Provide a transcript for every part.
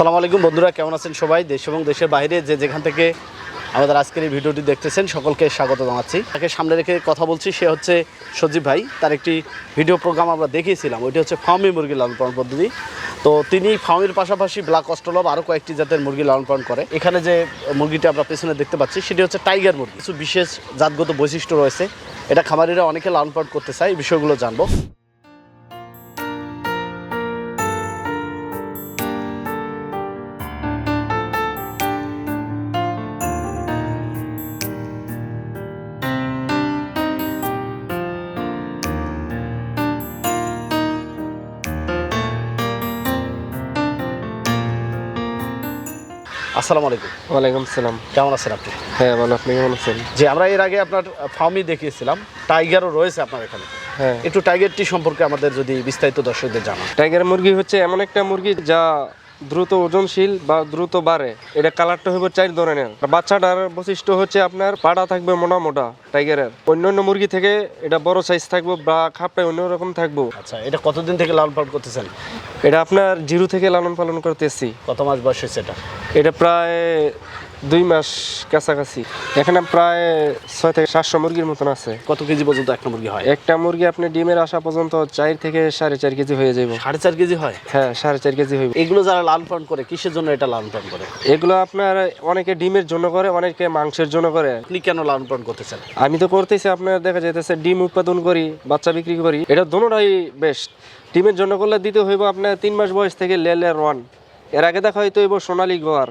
আসসালামু আলাইকুম বন্ধুরা, কেমন আছেন সবাই? দেশ এবং দেশের বাইরে যে যেখান থেকে আমাদের আজকের এই ভিডিওটি দেখতেছেন, সকলকে স্বাগত জানাচ্ছি। তাকে সামনে রেখে কথা বলছি, সে হচ্ছে সজীব ভাই। তার একটি ভিডিও প্রোগ্রাম আমরা দেখিয়েছিলাম, ওইটি হচ্ছে ফার্মি মুরগি লালন পালন পদ্ধতি। তো তিনি ফার্মের পাশাপাশি ব্ল্যাক অস্ট্রলভ আরও কয়েকটি জাতের মুরগি লালন পালন করে। এখানে যে মুরগিটা আমরা পেছনে দেখতে পাচ্ছি, সেটি হচ্ছে টাইগার মুরগি। কিছু বিশেষ জাতগত বৈশিষ্ট্য রয়েছে। এটা খামারিরা অনেকে লালন পালন করতে চায়, এই বিষয়গুলো জানব। আসসালামু আলাইকুম। ওয়ালাইকুম সালাম কেমন আছেন আপনি? হ্যাঁ ভালো। আপনি কেমন আছেন? যে আমরা এর আগে আপনার ফার্মই দেখিয়েছিলাম। টাইগারও রয়েছে আপনার এখানে। হ্যাঁ। একটু টাইগারটি সম্পর্কে আমাদের যদি বিস্তারিত দর্শকদের জানান। টাইগার মুরগি হচ্ছে এমন একটা মুরগি যা দ্রুত ওজনশীল বা দ্রুত বাড়ে। এটা কালারটা হইব চার ধরনের। বাচ্চাটার বৈশিষ্ট্য হচ্ছে আপনার পাড়া থাকবে মোটা মোটা টাইগারের। অন্যান্য মুরগি থেকে এটা বড় সাইজ থাকবে বা খাপটা অন্যরকম থাকব। আচ্ছা এটা কতদিন থেকে লালন পালন করতেছেন? এটা আপনার জিরো থেকে লালন পালন করতেছি। কত মাস বয়স হয়েছে এটা? এটা প্রায় দুই মাস কাছাকাছি। এখানে প্রায় ছয় থেকে সাতশো মুরগির মতন আছে। কত কেজি পর্যন্ত একটা মুরগি হয়? একটা মুরগি আপনি ডিমের আসা পর্যন্ত চার থেকে সাড়ে চার কেজি হয়ে যাবে সাড়ে চার কেজি হয়? হ্যাঁ সাড়ে চার কেজি হইব। এগুলো যারা লালন পালন করে কিসের জন্য এটা লালন পালন করে? এগুলো আপনার অনেকে ডিমের জন্য করে অনেকে মাংসের জন্য করে। আপনি কেন লালন পালন করতেছেন? আমি তো করতেছি আপনার দেখা যাইতেছে ডিম উৎপাদন করি বাচ্চা বিক্রি করি। এটা দোনোটাই বেস্ট ডিমের জন্য করলে দিতে হইব আপনার তিন মাস বয়স থেকে লেলের ওয়ান। এর আগে দেখা হয়তো হইব সোনালি গোয়ার।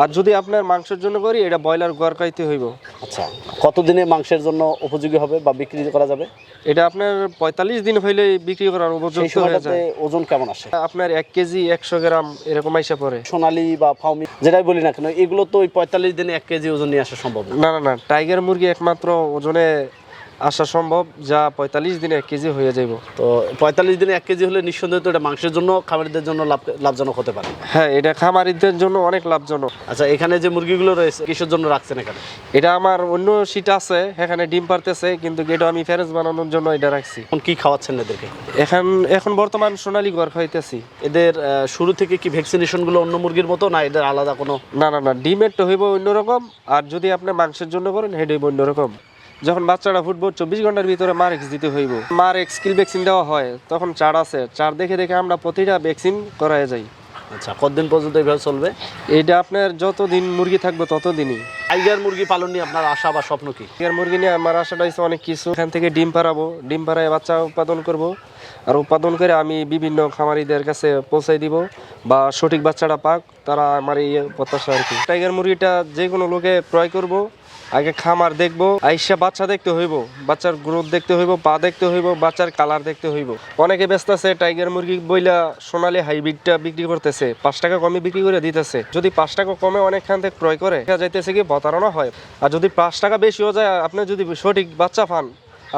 আর যদি আপনার মাংসের জন্য করি এটা ব্রয়লার গোয়ার খাইতে হইব। আচ্ছা কতদিনে মাংসের জন্য উপযোগী হবে বা বিক্রি করা যাবে? এটা আপনার পঁয়তাল্লিশ দিন হইলে বিক্রি করার উপযুক্ত হয়ে যায়। ওজন কেমন আসে? আপনার এক কেজি একশো গ্রাম এরকম আইসা পড়ে। সোনালি বা ফাউমি যেটাই বলি না কেন এগুলো তো ওই পঁয়তাল্লিশ দিনে এক কেজি ওজন নিয়ে আসা সম্ভব না না না টাইগার মুরগি একমাত্র ওজনে আসা সম্ভব যা পঁয়তাল্লিশ দিনে এক কেজি হয়ে যাইব। তো পঁয়তাল্লিশ দিনে এক কেজি হলে নিঃসন্দেহে তো এটা মাংসের জন্য খামারিদের জন্য লাভ লাভজনক হতে পারে। হ্যাঁ এটা খামারিদের জন্য অনেক লাভজনক। আচ্ছা এখানে যে মুরগিগুলো রয়েছে কিসের জন্য রাখছেন এখানে? এটা আমার অন্য সিট আছে এখানে ডিম পারতেছে কিন্তু এটা আমি ফেরেজ বানানোর জন্য এটা রাখছি। এখন কি খাওয়াচ্ছেন এদেরকে? এখন এখন বর্তমান সোনালী ঘর খাইতেছি। এদের শুরু থেকে কি ভ্যাকসিনেশনগুলো অন্য মুরগির মতো না এদের আলাদা কোনো? না না না ডিমের তো হইব অন্যরকম আর যদি আপনি মাংসের জন্য করেন হেড হইব অন্যরকম। যখন বাচ্চাটা ফুটবল চব্বিশ ঘণ্টার ভিতরে মার এক্স দিতে হইব মার এক্স স্কিল ভ্যাকসিন দেওয়া হয় তখন চার আছে। চার দেখে দেখে আমরা প্রতিটা ভ্যাকসিন করায় যাই। আচ্ছা কতদিন পর্যন্ত এইভাবে চলবে? এইটা আপনার যতদিন মুরগি থাকবে ততদিনই। টাইগার মুরগি পালন নিয়ে আপনার আশা বা স্বপ্ন কি? এর মুরগি নিয়ে আমার আশাটা হচ্ছে অনেক কিছু। এখান থেকে ডিম পাড়াবো ডিম পাড়ায় বাচ্চা উৎপাদন করব। আর উৎপাদন করে আমি বিভিন্ন খামারিদের কাছে পৌঁছাই দিব বা সঠিক বাচ্চাটা পাক তারা আমার এই প্রত্যাশা আর কি। টাইগার মুরগিটা যে কোনো লোকে ক্রয় করব। আগে খামার দেখব আইসা বাচ্চা দেখতে হইব বাচ্চার গ্রোথ দেখতে হইব পা দেখতে হইব বাচ্চার কালার দেখতে হইব। অনেকে ব্যস্ত আছে টাইগার মুরগি বইলা সোনালি হাইব্রিডটা বিক্রি করতেছে পাঁচ টাকা কমে বিক্রি করে দিতেছে। যদি পাঁচ টাকা কমে অনেক খান থেকে ক্রয় করে দেখা যাইতেছে কি প্রতারণা হয়। আর যদি পাঁচ টাকা বেশিও যায় আপনি যদি সঠিক বাচ্চা পান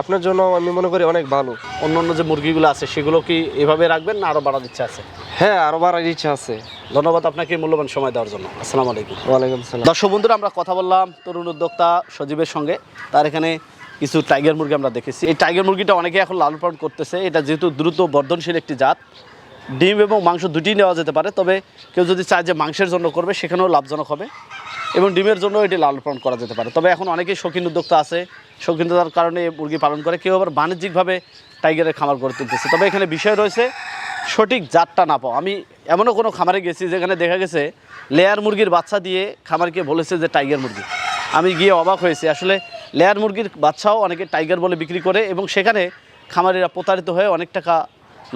আপনার জন্য আমি মনে করি অনেক ভালো। অন্য অন্য যে মুরগিগুলো আছে সেগুলো কি এভাবে রাখবেন না আরও বাড়ার ইচ্ছা আছে? হ্যাঁ আরও বাড়ার ইচ্ছা আছে। ধন্যবাদ আপনাকে মূল্যবান সময় দেওয়ার জন্য। আসসালামু আলাইকুম। ওয়ালাইকুম সালাম। দর্শক বন্ধুরা আমরা কথা বললাম তরুণ উদ্যোক্তা সজীবের সঙ্গে। তার এখানে কিছু টাইগার মুরগি আমরা দেখেছি। এই টাইগার মুরগিটা অনেকে এখন লালন পালন করতেছে। এটা যেহেতু দ্রুত বর্ধনশীল একটি জাত ডিম এবং মাংস দুটি নেওয়া যেতে পারে। তবে কেউ যদি চায় যে মাংসের জন্য করবে সেখানেও লাভজনক হবে এবং ডিমের জন্য এটি লালন পালন করা যেতে পারে। তবে এখন অনেকেই শৌখিন উদ্যোক্তা আছে। শৌখিনতার কারণে মুরগি পালন করে। কেউ আবার বাণিজ্যিকভাবে টাইগারের খামার করে তুলতেছে। তবে এখানে বিষয় রয়েছে সঠিক জাতটা না পাও। আমি এমনও কোনো খামারে গেছি যেখানে দেখা গেছে লেয়ার মুরগির বাচ্চা দিয়ে খামারকে বলেছে যে টাইগার মুরগি। আমি গিয়ে অবাক হয়েছি। আসলে লেয়ার মুরগির বাচ্চাও অনেকে টাইগার বলে বিক্রি করে এবং সেখানে খামারিরা প্রতারিত হয়ে অনেক টাকা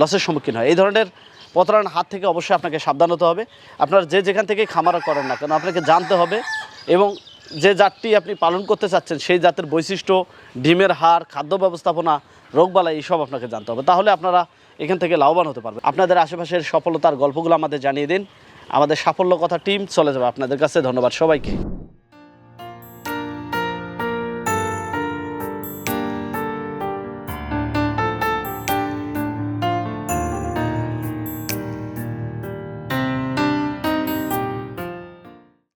লসের সম্মুখীন হয়। এই ধরনের প্রতারণার হাত থেকে অবশ্যই আপনাকে সাবধান হতে হবে। আপনার যে যেখান থেকে খামার করেন না কেন, আপনাকে জানতে হবে এবং যে জাতটি আপনি পালন করতে চাচ্ছেন, সেই জাতের বৈশিষ্ট্য, ডিমের হার খাদ্য ব্যবস্থাপনা, রোগবালাই এইসব আপনাকে জানতে হবে। তাহলে আপনারা এখান থেকে লাভবান হতে পারবে। আপনাদের আশেপাশের সফলতার গল্পগুলো আমাদের জানিয়ে দিন। আমাদের সাফল্য কথা টিম চলে যাবে। আপনাদের কাছে ধন্যবাদ সবাইকে।